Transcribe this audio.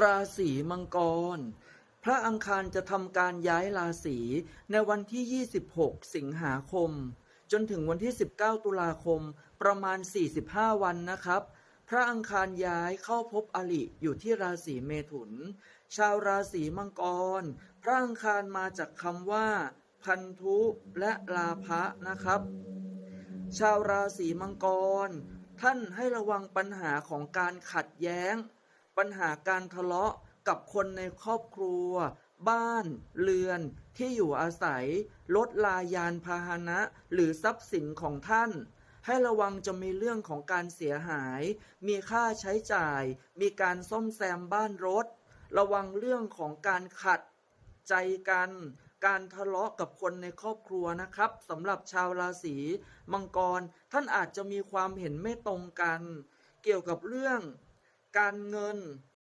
ราศีมังกร พระอังคารจะทำการย้ายราศีในวันที่ 26 สิงหาคม จนถึงวันที่ 19 ตุลาคมประมาณ 45 วันนะครับ พระอังคารย้ายเข้าพบอลิอยู่ที่ราศีเมถุน ชาวราศีมังกร พระอังคารมาจากคำว่า พันธุและลาภะนะครับ ชาวราศีมังกร ท่านให้ระวังปัญหาของการขัดแย้ง ปัญหาการทะเลาะกับคนในครอบครัว บ้าน เรือน ที่อยู่อาศัยลดลายานพาหนะ หรือทรัพย์สินของท่าน ให้ระวังจะมีเรื่องของการเสียหาย มีค่าใช้จ่าย มีการซ่อมแซมบ้านรถ ระวังเรื่องของการขัด ใจกันการทะเลาะกับคนในครอบครัวนะครับสำหรับชาวราศีมังกร ท่านอาจจะมีความเห็นไม่ตรงกัน เกี่ยวกับเรื่อง การเงิน